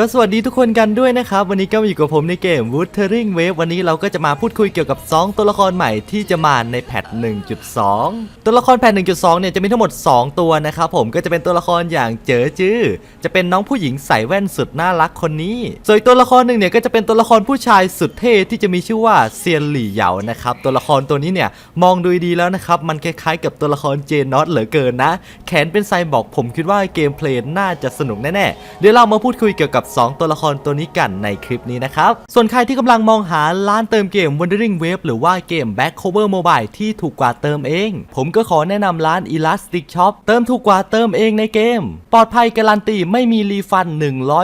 ก็สวัสดีทุกคนกันด้วยนะครับ วันนี้ก็มาอยู่กับผมในเกม Wuthering Wave วันนี้เราก็จะมาพูดคุยเกี่ยวกับ 2 ตัวละครใหม่ที่จะมาในแพท 1.2 ตัวละครแพท 1.2 เนี่ยจะมีทั้งหมด 2 ตัวนะครับผมก็จะเป็นตัวละครอย่างเจ๋อจื้อจะเป็นน้องผู้หญิงใส่แว่นสุดน่ารักคนนี้ ส่วนตัวละครหนึ่งเนี่ยก็จะเป็นตัวละครผู้ชายสุดเท่ที่จะมีชื่อว่าเซียนหลี่เหยานะครับตัวละครตัวนี้เนี่ยมองดูดีแล้วนะครับมันคล้ายๆ กับตัวละครเจนนอตเหลือเกินนะ แขนเป็นไซบอกผมคิดว่าเกมเพลย์น่าจะสนุกแน่ๆเดี๋ยวเรามาพูดคุยเกี่ยวกับ2 ตัวละครตัวนี้กันในคลิปนี้นะครับ ส่วนใครที่กำลังมองหาร้านเติมเกม Wandering Wave หรือว่าเกม Back Cover Mobile ที่ถูกกว่าเติมเอง ผมก็ขอแนะนำร้าน Elastic Shop เติมถูกกว่าเติมเองในเกม ปลอดภัยการันตีไม่มีรีฟัน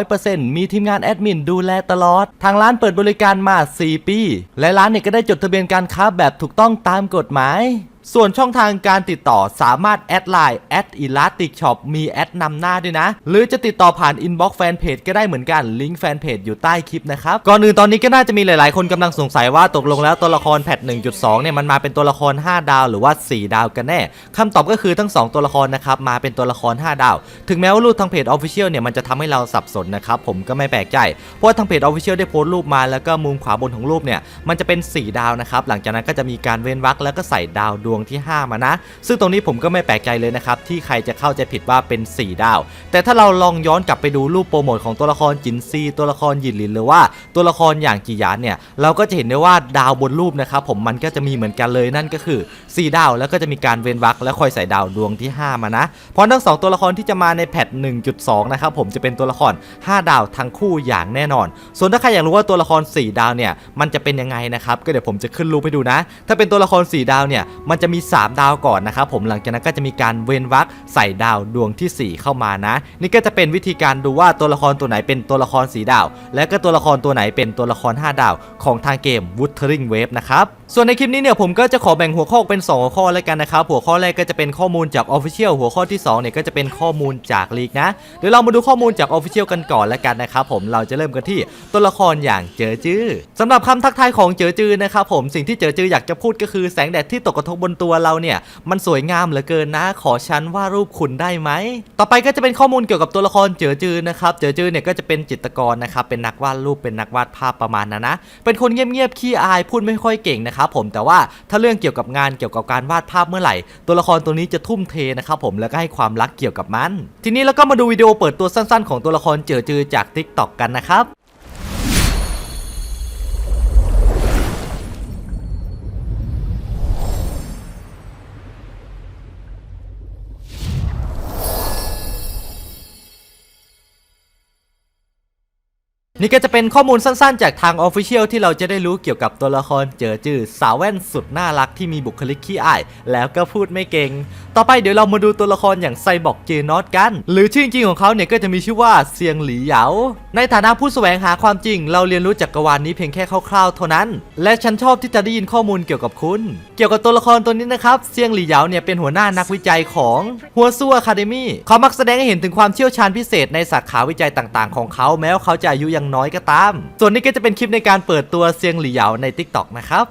100%มีทีมงานแอดมินดูแลตลอด ทางร้านเปิดบริการมา 4 ปี และร้านเนี่ยก็ได้จดทะเบียนการค้าแบบถูกต้องตามกฎหมาย ส่วนช่องทางการติดต่อสามารถแอดไลน์แอดอีลาติกช็อปมีแอดนำหน้าด้วยนะ หรือจะติดต่อผ่านอินบ็อกซ์แฟนเพจก็ได้เหมือนกันลิงก์แฟนเพจอยู่ใต้คลิปนะครับ ก่อนอื่นตอนนี้ก็น่าจะมีหลายๆ คนกำลังสงสัยว่าตกลงแล้วตัวละครแพท1.2 เนี่ยมันมาเป็นตัวละคร 5 ดาว หรือว่า 4 ดาวกันแน่คำตอบก็คือทั้ง 2 ตัวละครนะครับมาเป็นตัวละคร 5 ดาว ถึงแม้ว่ารูปทางเพจ Official เนี่ยมันจะทำให้เราสับสนนะครับผมก็ไม่แปลกใจ เพราะว่าทางเพจ Official ได้โพสต์รูปมาแล้วก็มุมขวาบนของรูปเนี่ยมันจะเป็น 4 ดาวนะครับหลังจากนั้นก็จะมีการเว้นวรรคแล้วก็ใส่ดาวดวงที่ 5 มานะ ซึ่งตรงนี้ผมก็ไม่แปลกใจเลยนะครับ ที่ใครจะเข้าใจผิดว่าเป็น 4 ดาว แต่ถ้าเราลองย้อนกลับไปดูรูปโปรโมทของตัวละครจินซี ตัวละครยินลินหรือว่าตัวละครอย่างจียานเนี่ยเราก็จะเห็นได้ว่าดาวบนรูปนะครับผมมันก็จะมีเหมือนกันเลยนั่นก็คือ 4 ดาว แล้วก็จะมีการเว้นวรรคและคอยใส่ดาวดวงที่ 5 มานะเพราะทั้งสองตัวละครที่จะมาในแพท1.2 นะครับผมจะเป็นตัวละคร 5 ดาวทั้งคู่อย่างแน่นอน ส่วนถ้าใครอยากรู้ว่าตัวละคร 4 ดาวเนี่ยมันจะเป็นยังไงนะครับก็เดี๋ยวผมจะขึ้นรูปให้ดูนะ ถ้าเป็นตัวละคร 4 ดาวเนี่ยมันจะจะมี 3 ดาวก่อนนะครับผมหลังจากนั้นก็จะมีการเว้นวรรคใส่ดาวดวงที่ 4 เข้ามานะ นี่ก็จะเป็นวิธีการดูว่าตัวละครตัวไหนเป็นตัวละครสีดาว และก็ตัวละครตัวไหนเป็นตัวละคร 5 ดาว ของทางเกม Wuthering Wave นะครับส่วนในคลิปนี้เนี่ยผมก็จะขอแบ่งหัวข้อเป็น 2 หัวข้อแล้วกันนะครับหัวข้อแรกก็จะเป็นข้อมูลจาก Official หัวข้อที่2เนี่ยก็จะเป็นข้อมูลจากลีกนะเดี๋ยวเรามาดูข้อมูลจาก Official กันก่อนแล้วกันนะครับผมเราจะเริ่มกันที่ตัวละครอย่างเจอจื้อสำหรับคำทักทายของเจอจื้อนะครับผมสิ่งที่เจอจื้ออยากจะพูดก็คือแสงแดดที่ตกกระทบบนตัวเราเนี่ยมันสวยงามเหลือเกินนะ ขอฉันว่ารูปคุณได้ไหมต่อไปก็จะเป็นข้อมูลเกี่ยวกับตัวละครเจอจื้อนะครับเจอจื้อเนี่ยก็จะเป็นจิตรกรนะครับเป็นนักวาดรูปเป็นนักวาดภาพประมาณนั้นนะเป็นคนเงียบๆขี้อายพูดไม่ค่อยเก่งนะครับับผมแต่ว่าถ้าเรื่องเกี่ยวกับงานเกี่ยวกับการวาดภาพเมื่อไหร่ ตัวละครตัวนี้จะทุ่มเทนะครับผมแล้วก็ให้ความรักเกี่ยวกับมัน ทีนี้เราก็มาดูวิดีโอเปิดตัวสั้น ๆ ของตัวละครเจอจือจาก TikTok กันนะครับ นี่ก็จะเป็นข้อมูลสั้นๆ จากทาง Official ที่เราจะได้รู้เกี่ยวกับตัวละครเจอจือสาวแว่นสุดน่ารักที่มีบุคลิกขี้อาย แล้วก็พูดไม่เก่ง ต่อไปเดี๋ยวเรามาดูตัวละครอย่างไซบอร์กเจนอตกัน หรือชื่อจริงของเขาเนี่ยก็จะมีชื่อว่าเซียงหลีเหยา ในฐานะผู้แสวงหาความจริง เราเรียนรู้จักรวาลนี้เพียงแค่คร่าวๆเท่านั้น และฉันชอบที่จะได้ยินข้อมูลเกี่ยวกับคุณ เกี่ยวกับตัวละครตัวนี้นะครับเซียงหลีเหยาเนี่ยเป็นหัวหน้านักวิจัยของหัวซัวอะคาเดมี่เขามักแสดงให้เห็นถึงความเชี่ยวชาญพิเศษในสาขาวิจัยต่างๆ ของเขาแม้ว่าเขาจะอายุยังน้อยก็ตาม ส่วนนี้ก็จะเป็นคลิปในการเปิดตัวเซียงหลี่เหยาใน TikTok นะครับ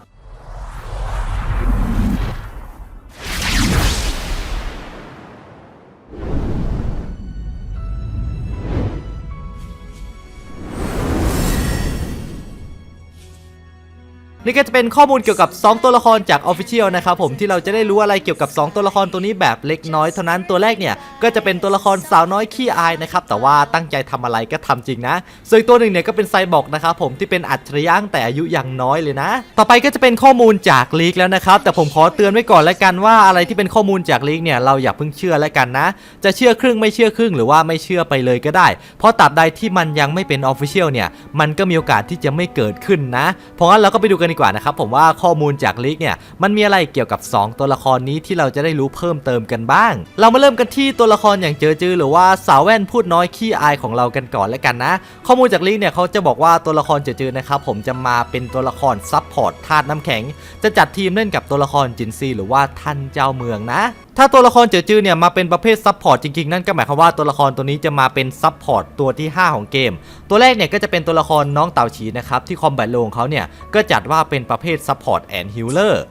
นี่ก็จะเป็นข้อมูลเกี่ยวกับ 2 ตัวละครจาก Official นะครับผมที่เราจะได้รู้อะไรเกี่ยวกับ 2 ตัวละครตัวนี้แบบเล็กน้อยเท่านั้นตัวแรกเนี่ยก็จะเป็นตัวละครสาวน้อยขี้อายนะครับแต่ว่าตั้งใจทำอะไรก็ทำจริงนะส่วนตัวหนึ่งเนี่ยก็เป็นไซบอร์กนะครับผมที่เป็นอัจฉริยะแต่อายุยังน้อยเลยนะ ต่อไปก็จะเป็นข้อมูลจากลีกแล้วนะครับแต่ผมขอเตือนไว้ก่อนแล้วกันว่าอะไรที่เป็นข้อมูลจากลีกเนี่ยเราอย่าเพิ่งเชื่อแล้วกันนะ จะเชื่อครึ่งไม่เชื่อครึ่งหรือว่าไม่เชื่อไปเลยก็ได้ เพราะตราบใดที่มันยังไม่เป็น Official เนี่ยมันก็มีโอกาสที่จะไม่เกิดขึ้นนะเพราะงั้นเราก็ไปดูกันดีกว่านะครับผมว่าข้อมูลจากลิกเนี่ยมันมีอะไรเกี่ยวกับ 2 ตัวละครนี้ที่เราจะได้รู้เพิ่มเติมกันบ้าง เรามาเริ่มกันที่ตัวละครอย่างเจอจือหรือว่าสาวแว่นพูดน้อยขี้อายของเรากันก่อนแล้วกันนะ ข้อมูลจากลิกเนี่ยเขาจะบอกว่าตัวละครเจอจือนะครับผมจะมาเป็นตัวละครซับพอร์ตธาตุน้ำแข็ง จะจัดทีมเล่นกับตัวละครจินซีหรือว่าท่านเจ้าเมืองนะถ้าตัวละครเจอจือเนี่ยมาเป็นประเภทซับพอร์ตจริงๆ นั่นก็หมายความว่าตัวละครตัวนี้จะมาเป็นซับพอร์ตตัวที่ 5 ของเกม ตัวแรกเนี่ยก็จะเป็นตัวละครน้องเต่าฉีนะครับที่คอมแบทโลงเขาเนี่ยก็จัดว่าเป็นประเภทซับพอร์ตแอนด์ฮิลเลอร์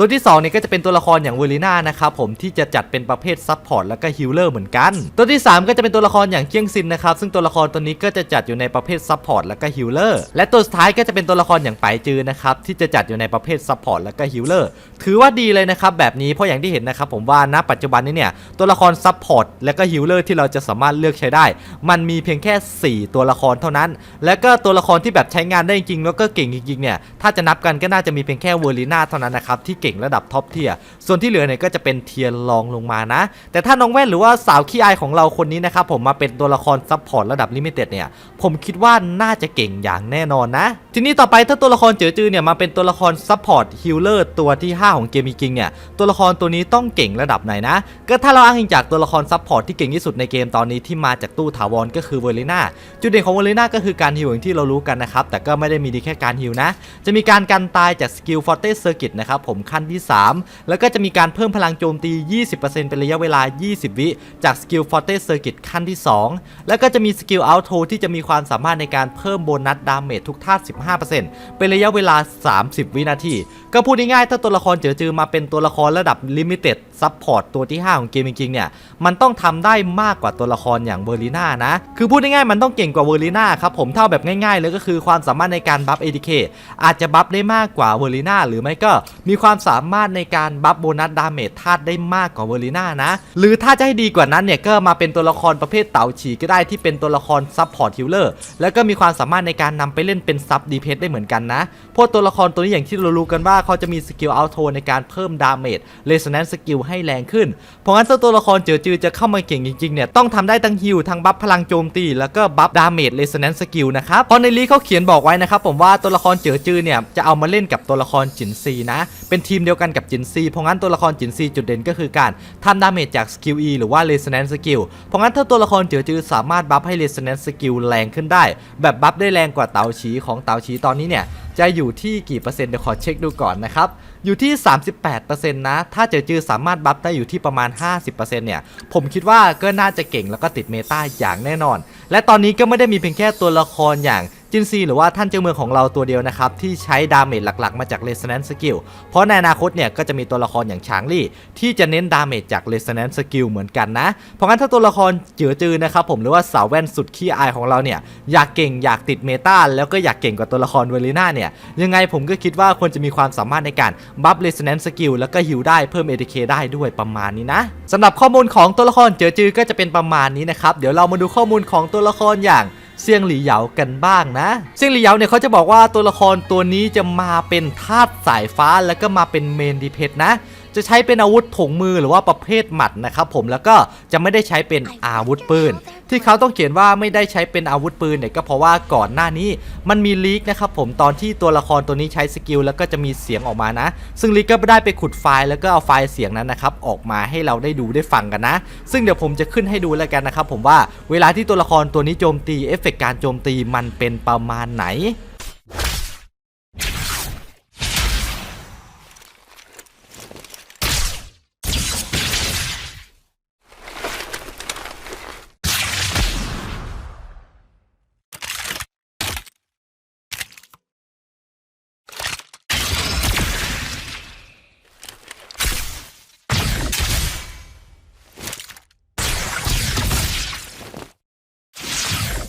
ตัวที่2เนี่ยก็จะเป็นตัวละครอย่างเวอร์ลิน่านะครับผมที่จะจัดเป็นประเภทซับพอร์ตแล้วก็ฮิลเลอร์เหมือนกัน ตัวที่ 3 ก็จะเป็นตัวละครอย่างเจียงซินนะครับซึ่งตัวละครตัวนี้ก็จะจัดอยู่ในประเภทซับพอร์ตแล้วก็ฮิลเลอร์และตัวสุดท้ายก็จะเป็นตัวละครอย่างไปจือนะครับที่จะจัดอยู่ในประเภทซับพอร์ตแล้วก็ฮิลเลอร์ถือว่าดีเลยนะครับแบบนี้เพราะอย่างที่เห็นนะครับผมว่าณปัจจุบันนี้เนี่ยตัวละครซับพอร์ตและก็ฮิลเลอร์ที่เราจะสามารถเลือกใช้ได้ มันมีเพียงแค่ 4 ตัวละครเท่านั้น แล้วก็ตัวละครที่แบบใช้งานได้จริงแล้วก็เก่งจริงๆเนี่ยถ้าจะนับกันก็น่าจะมีเพียงแค่เวอร์ลิน่าเท่านั้นนะครับที่เก่งระดับท็อปเทียร์ส่วนที่เหลือเนี่ยก็จะเป็นเทียร์รองลงมานะ แต่ถ้าน้องแว่นหรือว่าสาวขี้อายของเราคนนี้นะครับผมมาเป็นตัวละครซับพอร์ตระดับลิมิเต็ดเนี่ยผมคิดว่าน่าจะเก่งอย่างแน่นอนนะ ทีนี้ต่อไปถ้าตัวละครเจอจือเนี่ยมาเป็นตัวละครซับพอร์ตฮิลเลอร์ตัวที่ 5 ของเกมมีกิงเนี่ยตัวละครตัวนี้ต้องเก่งระดับไหนนะ ก็ถ้าเราอ้างอิงจากตัวละครซับพอร์ตที่เก่งที่สุดในเกมตอนนี้ที่มาจากตู้ถาวรก็คือเวอร์ลิน่าจุดเด่นของเวอร์ลิน่าก็คือการฮิวอย่างที่เรารู้กันนะครับแต่ก็ไม่ได้มีดีแค่การฮิวนะ จะมีการกันตายจากสกิลฟอร์เตสเซอร์กิตนะครับผมขั้นันที่ 3 แล้วก็จะมีการเพิ่มพลังโจมตี 20%เป็นระยะเวลา 20 วิจากสกิลฟอร์เตสเซอร์กิตขั้นที่ 2 แล้วก็จะมีสกิลอัลโทที่จะมีความสามารถในการเพิ่มโบนัสดาเมจทุกท่า 15%เป็นระยะเวลา 30 วินาที ก็พูดง่ายๆถ้าตัวละครเจอจือมาเป็นตัวละครระดับลิมิเต็ดซับพอร์ตตัวที่ 5 ของเกมจริงๆเนี่ย มันต้องทำได้มากกว่าตัวละครอย่างเวอร์ลิน่านะ คือพูดง่ายๆมันต้องเก่งกว่าเวอร์ลิน่าครับผมเท่าแบบง่ายๆเลยก็คือความสามารถในการบัฟ ADK อาจจะบัฟได้มากกว่าเวอร์ลิน่าหรือไม่ก็มีความสามารถในการบัฟโบนัสดาเมจธาตุได้มากกว่าเวอร์ลิน่านะ หรือถ้าจะให้ดีกว่านั้นเนี่ยก็มาเป็นตัวละครประเภทเต่าฉีก็ได้ที่เป็นตัวละครซับพอร์ตฮิลเลอร์แล้วก็มีความสามารถในการนำไปเล่นเป็นซับดีเพสได้เหมือนกันนะพราะตัวละครตัวนี้อย่างที่เรารู้กันว่าเขาจะมีสกิลอัลโทในการเพิ่มดาเมจเลสแนนสกิลให้แรงขึ้น เพราะงั้นถ้าตัวละครเจอจือจะเข้ามาเก่งจริงๆเนี่ยต้องทำได้ทั้งฮิลทั้งบัฟพลังโจมตี แล้วก็บัฟดาเมจเลสแนนสกิลนะครับเพราะในลีเขาเขียนบอกไว้นะครับผมว่าตัวละครเจอจือเนี่ยจะเอามาเล่นกับตัวละครจินซีนะเป็นทีมเดียวกันกับจินซีเพราะงั้นตัวละครจินซีจุดเด่นก็คือการทำดาเมจจากสกิล E หรือว่าเลสแนนสกิลเพราะงั้นถ้าตัวละครเจอจือสามารถบัฟให้เลสแนนสกิลแรงขึ้นได้ แบบบัฟได้แรงกว่าเตาฉีของเตาฉีตอนนี้เนี่ยจะอยู่ที่กี่เปอร์เซ็นต์เดี๋ยวขอเช็คดูก่อนนะครับ อยู่ที่ 38%นะ ถ้าเจอจือสามารถบัฟได้อยู่ที่ประมาณ 50%เนี่ยผมคิดว่าก็น่าจะเก่งแล้วก็ติดเมตาอย่างแน่นอน และตอนนี้ก็ไม่ได้มีเพียงแค่ตัวละครอย่าง จินซีหรือว่าท่านเจ้าเมืองของเราตัวเดียวนะครับที่ใช้ดาเมจหลักๆ มาจาก Resonance Skill เพราะในอนาคตเนี่ยก็จะมีตัวละครอย่างชางลี่ ที่จะเน้นดาเมจจาก Resonance Skill เหมือนกันนะ เพราะงั้นถ้าตัวละครเจือจือนะครับผมหรือว่าสาวแว่นสุดขี้อายของเราเนี่ยอยากเก่งอยากติดเมตาแล้วก็อยากเก่งกว่าตัวละครเวลิน่าเนี่ยยังไงผมก็คิดว่าควรจะมีความสามารถในการบัฟ Resonance Skill แล้วก็ฮิลได้เพิ่ม ATK ได้ด้วยประมาณนี้นะสำหรับข้อมูลของตัวละครเจือจือก็จะเป็นประมาณนี้นะครับเดี๋ยวเรามาดูข้อมูลของตัวละครอย่าง เซียงหลี่เหยากันบ้างนะ เซียงหลี่เหยาเนี่ยเขาจะบอกว่าตัวละครตัวนี้จะมาเป็นธาตุสายฟ้าแล้วก็มาเป็นเมนดีเพชนะ จะใช้เป็นอาวุธถงมือหรือว่าประเภทหมัดนะครับผมแล้วก็จะไม่ได้ใช้เป็นอาวุธปืน ที่เขาต้องเขียนว่าไม่ได้ใช้เป็นอาวุธปืนเนี่ยก็เพราะว่าก่อนหน้านี้มันมีลีกนะครับผมตอนที่ตัวละครตัวนี้ใช้สกิลแล้วก็จะมีเสียงออกมานะ ซึ่งลีกก็ได้ไปขุดไฟล์แล้วก็เอาไฟล์เสียงนั้นนะครับออกมาให้เราได้ดูได้ฟังกันนะ ซึ่งเดี๋ยวผมจะขึ้นให้ดูแล้วกันนะครับผมว่าเวลาที่ตัวละครตัวนี้โจมตีเอฟเฟกต์การโจมตีมันเป็นประมาณไหน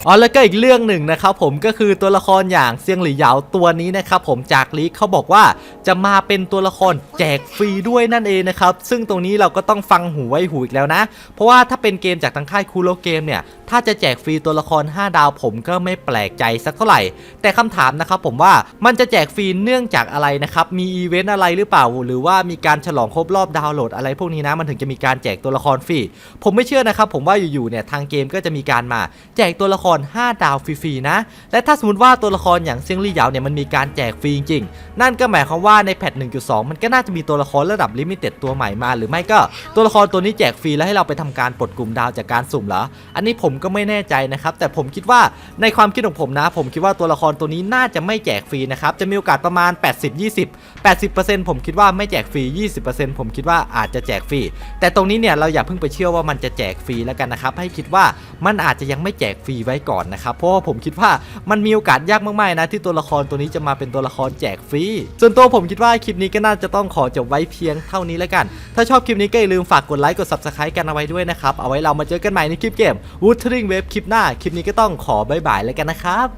อ๋อแล้วก็อีกเรื่องหนึ่งนะครับผมก็คือตัวละครอย่างเซียงหลี่เหยาตัวนี้นะครับผมจากลีกเขาบอกว่าจะมาเป็นตัวละครแจกฟรีด้วยนั่นเองนะครับซึ่งตรงนี้เราก็ต้องฟังหูไว้หูอีกแล้วนะ เพราะว่าถ้าเป็นเกมจากทางค่ายคูโรเกมเนี่ย ถ้าจะแจกฟรีตัวละคร 5 ดาวผมก็ไม่แปลกใจสักเท่าไหร่ แต่คำถามนะครับผมว่ามันจะแจกฟรีเนื่องจากอะไรนะครับ มีอีเวนต์อะไรหรือเปล่า หรือว่ามีการฉลองครบรอบดาวน์โหลดอะไรพวกนี้นะ มันถึงจะมีการแจกตัวละครฟรี ผมไม่เชื่อนะครับผมว่าอยู่ๆเนี่ยทางเกมก็จะมีการมา แจกตัวละคร 5 ดาวฟรีๆนะ และถ้าสมมติว่าตัวละครอย่างเซียงลี่เหยาเนี่ยมันมีการแจกฟรีจริงๆ นั่นก็หมายความว่าในแพท1.2 มันก็น่าจะมีตัวละครระดับลิมิเต็ดตัวใหม่มา หรือไม่ก็ตัวละครตัวนี้แจกฟรีแล้วให้เราไปทำการปลดกลุ่มดาวจากการสุ่มเหรอ อันนี้ผมก็ไม่แน่ใจนะครับ แต่ผมคิดว่าในความคิดของผมนะ ผมคิดว่าตัวละครตัวนี้น่าจะไม่แจกฟรีนะครับ จะมีโอกาสประมาณ 80 20 80%ผมคิดว่าไม่แจกฟรี 20%ผมคิดว่าอาจจะแจกฟรี แต่ตรงนี้เนี่ยเราอย่าเพิ่งไปเชื่อว่ามันจะแจกฟรีแล้วกันนะครับ ให้คิดว่ามันอาจจะยังไม่แจกฟรีไว้ก่อนนะครับ เพราะว่าผมคิดว่ามันมีโอกาสยากมากๆนะที่ตัวละครตัวนี้จะมาเป็นตัวละครแจกฟรี ส่วนตัวผมคิดว่าคลิปนี้ก็น่าจะต้องขอจบไว้เพียงเท่านี้แล้วกัน ถ้าชอบคลิปนี้ก็อย่าลืมฝากกดไลค์กด subscribe กันเอาไว้ด้วยนะครับ เอาไว้เรามาเจอกันใหม่ในคลิปเกมวูดเ Turing Wave คลิปหน้า คลิปนี้ก็ต้องขอบายบายแล้วกันนะครับ